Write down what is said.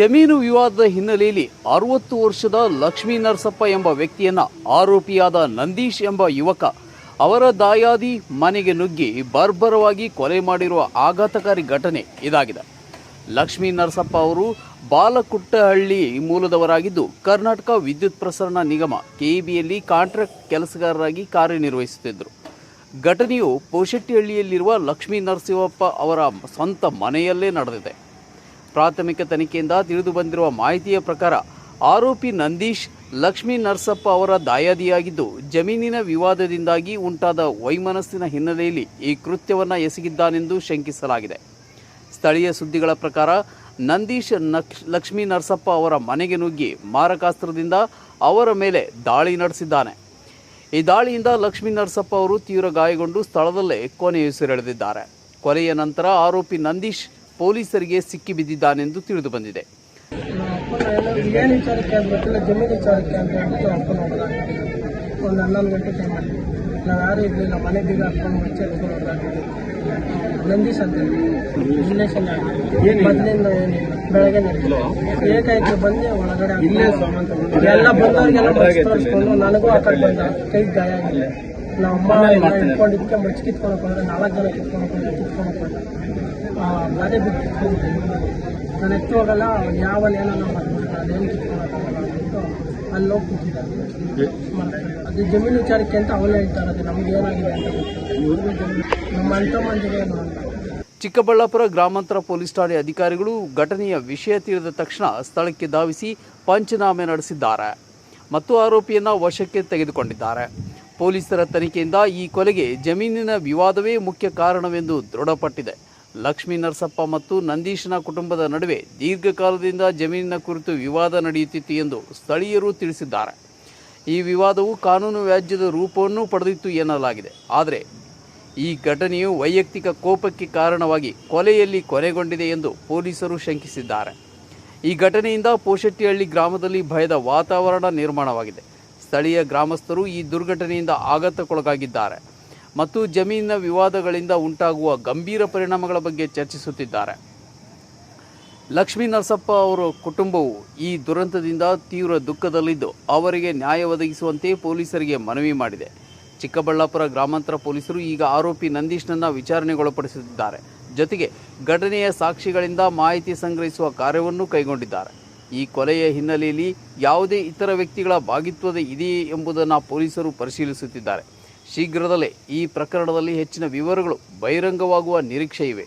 ಜಮೀನು ವಿವಾದದ ಹಿನ್ನೆಲೆಯಲ್ಲಿ ಅರವತ್ತು ವರ್ಷದ ಲಕ್ಷ್ಮೀ ನರಸಪ್ಪ ಎಂಬ ವ್ಯಕ್ತಿಯನ್ನ ಆರೋಪಿಯಾದ ನಂದೀಶ್ ಎಂಬ ಯುವಕ ಅವರ ದಾಯಾದಿ ಮನೆಗೆ ನುಗ್ಗಿ ಬರ್ಬರವಾಗಿ ಕೊಲೆ ಮಾಡಿರುವ ಆಘಾತಕಾರಿ ಘಟನೆ ಇದಾಗಿದೆ. ಲಕ್ಷ್ಮೀ ನರಸಪ್ಪ ಅವರು ಬಾಲಕುಟ್ಟಹಳ್ಳಿ ಮೂಲದವರಾಗಿದ್ದು, ಕರ್ನಾಟಕ ವಿದ್ಯುತ್ ಪ್ರಸರಣ ನಿಗಮ ಕೆಇಬಿಯಲ್ಲಿ ಕಾಂಟ್ರಾಕ್ಟ್ ಕೆಲಸಗಾರರಾಗಿ ಕಾರ್ಯನಿರ್ವಹಿಸುತ್ತಿದ್ದರು. ಘಟನೆಯು ಪೋಶೆಟ್ಟಿಹಳ್ಳಿಯಲ್ಲಿರುವ ಲಕ್ಷ್ಮೀ ನರಸಿಂಹಪ್ಪ ಅವರ ಸ್ವಂತ ಮನೆಯಲ್ಲೇ ನಡೆದಿದೆ. ಪ್ರಾಥಮಿಕ ತನಿಖೆಯಿಂದ ತಿಳಿದು ಬಂದಿರುವ ಮಾಹಿತಿಯ ಪ್ರಕಾರ, ಆರೋಪಿ ನಂದೀಶ್ ಲಕ್ಷ್ಮೀ ನರಸಪ್ಪ ಅವರ ದಾಯಾದಿಯಾಗಿದ್ದು, ಜಮೀನಿನ ವಿವಾದದಿಂದಾಗಿ ಉಂಟಾದ ವೈಮನಸ್ಸಿನ ಹಿನ್ನೆಲೆಯಲ್ಲಿ ಈ ಕೃತ್ಯವನ್ನು ಎಸಗಿದ್ದಾನೆಂದು ಶಂಕಿಸಲಾಗಿದೆ. ಸ್ಥಳೀಯ ಸುದ್ದಿಗಳ ಪ್ರಕಾರ, ನಂದೀಶ್ ನಕ್ಷ್ ಲಕ್ಷ್ಮೀ ನರಸಪ್ಪ ಅವರ ಮನೆಗೆ ನುಗ್ಗಿ ಮಾರಕಾಸ್ತ್ರದಿಂದ ಅವರ ಮೇಲೆ ದಾಳಿ ನಡೆಸಿದ್ದಾನೆ. ಈ ದಾಳಿಯಿಂದ ಲಕ್ಷ್ಮೀ ನರಸಪ್ಪ ಅವರು ತೀವ್ರ ಗಾಯಗೊಂಡು ಸ್ಥಳದಲ್ಲೇ ಕೊನೆಯುಸಿರೆಳೆದಿದ್ದಾರೆ. ಕೊಲೆಯ ನಂತರ ಆರೋಪಿ ನಂದೀಶ್ ಪೊಲೀಸರಿಗೆ ಸಿಕ್ಕಿಬಿದ್ದಿದ್ದಾನೆಂದು ತಿಳಿದು ಬಂದಿದೆ. ಏನು ವಿಚಾರಕ್ಕೆ ಅಂತ ಒಂದು ಹನ್ನೊಂದು ಗಂಟೆ ನಾವು ಮನೆ ಹಾಕೊಂಡು ರಿಲೇಷನ್ ಮೊದಲಿಂದ ಬೆಳಗ್ಗೆ ನಡೆದಿಲ್ಲ ಏಕಾಏಕಿ ಬಂದು ಒಳಗಡೆ ಎಲ್ಲ ಬಂದವರಿಗೆಲ್ಲ ನನಗೂ ಆ ಬಂದ ಕೈಗೆ ಗಾಯ ಆಗಿದೆ ನಮ್ಮ ಅಮ್ಮ ಎಲ್ಲ ಇಟ್ಕೊಂಡಿದ್ದಕ್ಕೆ ಮಚ್ಚಿ ಕಿತ್ಕೊಳಕ್ಕೆ ಹೋದ್ರೆ ನಾಲ್ಕು ಜನ ಕಿತ್ಕೊಳಕ್ಕೆ ಹೋದ್ರೆ ಕಿತ್ಕೊಂಡು ಹೋಗ್ಕೊಂಡ ಗಾದೆ ಬಿಟ್ಟು ನಾನು ಎತ್ತು ಹೋಗಲ್ಲ ಯಾವನ್ ಏನೋ ಮಾಡ್ಬಿಟ್ಟು ಅದೇನು ಕಿತ್ಕೊಳಕ್ಕಾಗಲ್ಲ ಅಂದ್ಬಿಟ್ಟು ಅಲ್ಲಿ ಹೋಗಿ ಕೂತಿದ್ದಾರೆ. ಅದು ಜಮೀನು ವಿಚಾರಕ್ಕೆ ಅಂತ ಅವನು ಹೇಳ್ತಾ ಇರೋದು ನಮ್ಗೆ ಏನಾಗಿದೆ ಅಂತ ನಮ್ಮ ಅಂತ ಮಂದಿಗೆ ಏನು ಅಂತ. ಚಿಕ್ಕಬಳ್ಳಾಪುರ ಗ್ರಾಮಾಂತರ ಪೊಲೀಸ್ ಠಾಣೆ ಅಧಿಕಾರಿಗಳು ಘಟನೆಯ ವಿಷಯ ತಿಳಿದ ತಕ್ಷಣ ಸ್ಥಳಕ್ಕೆ ಧಾವಿಸಿ ಪಂಚನಾಮೆ ನಡೆಸಿದ್ದಾರೆ ಮತ್ತು ಆರೋಪಿಯನ್ನು ವಶಕ್ಕೆ ತೆಗೆದುಕೊಂಡಿದ್ದಾರೆ. ಪೊಲೀಸರ ತನಿಖೆಯಿಂದ ಈ ಕೊಲೆಗೆ ಜಮೀನಿನ ವಿವಾದವೇ ಮುಖ್ಯ ಕಾರಣವೆಂದು ದೃಢಪಟ್ಟಿದೆ. ಲಕ್ಷ್ಮೀ ನರಸಪ್ಪ ಮತ್ತು ನಂದೀಶನ ಕುಟುಂಬದ ನಡುವೆ ದೀರ್ಘಕಾಲದಿಂದ ಜಮೀನಿನ ಕುರಿತು ವಿವಾದ ನಡೆಯುತ್ತಿತ್ತು ಎಂದು ಸ್ಥಳೀಯರು ತಿಳಿಸಿದ್ದಾರೆ. ಈ ವಿವಾದವು ಕಾನೂನು ವ್ಯಾಜ್ಯದ ರೂಪವನ್ನು ಪಡೆದಿತ್ತು ಎನ್ನಲಾಗಿದೆ. ಆದರೆ ಈ ಘಟನೆಯು ವೈಯಕ್ತಿಕ ಕೋಪಕ್ಕೆ ಕಾರಣವಾಗಿ ಕೊಲೆಯಲ್ಲಿ ಕೊನೆಗೊಂಡಿದೆ ಎಂದು ಪೊಲೀಸರು ಶಂಕಿಸಿದ್ದಾರೆ. ಈ ಘಟನೆಯಿಂದ ಪೋಶೆಟ್ಟಿಹಳ್ಳಿ ಗ್ರಾಮದಲ್ಲಿ ಭಯದ ವಾತಾವರಣ ನಿರ್ಮಾಣವಾಗಿದೆ. ಸ್ಥಳೀಯ ಗ್ರಾಮಸ್ಥರು ಈ ದುರ್ಘಟನೆಯಿಂದ ಆಘಾತಕ್ಕೊಳಗಾಗಿದ್ದಾರೆ ಮತ್ತು ಜಮೀನಿನ ವಿವಾದಗಳಿಂದ ಉಂಟಾಗುವ ಗಂಭೀರ ಪರಿಣಾಮಗಳ ಬಗ್ಗೆ ಚರ್ಚಿಸುತ್ತಿದ್ದಾರೆ. ಲಕ್ಷ್ಮೀ ನರಸಪ್ಪ ಅವರ ಕುಟುಂಬವು ಈ ದುರಂತದಿಂದ ತೀವ್ರ ದುಃಖದಲ್ಲಿದ್ದು ಅವರಿಗೆ ನ್ಯಾಯ ಒದಗಿಸುವಂತೆ ಪೊಲೀಸರಿಗೆ ಮನವಿ ಮಾಡಿದೆ. ಚಿಕ್ಕಬಳ್ಳಾಪುರ ಗ್ರಾಮಾಂತರ ಪೊಲೀಸರು ಈಗ ಆರೋಪಿ ನಂದೀಶ್ನನ್ನು ವಿಚಾರಣೆಗೊಳಪಡಿಸುತ್ತಿದ್ದಾರೆ ಜೊತೆಗೆ ಘಟನೆಯ ಸಾಕ್ಷಿಗಳಿಂದ ಮಾಹಿತಿ ಸಂಗ್ರಹಿಸುವ ಕಾರ್ಯವನ್ನು ಕೈಗೊಂಡಿದ್ದಾರೆ. ಈ ಕೊಲೆಯ ಹಿನ್ನೆಲೆಯಲ್ಲಿ ಯಾವುದೇ ಇತರ ವ್ಯಕ್ತಿಗಳ ಭಾಗಿತ್ವದ ಇದೆಯೇ ಎಂಬುದನ್ನು ಪೊಲೀಸರು ಪರಿಶೀಲಿಸುತ್ತಿದ್ದಾರೆ. ಶೀಘ್ರದಲ್ಲೇ ಈ ಪ್ರಕರಣದಲ್ಲಿ ಹೆಚ್ಚಿನ ವಿವರಗಳು ಬಹಿರಂಗವಾಗುವ ನಿರೀಕ್ಷೆ ಇವೆ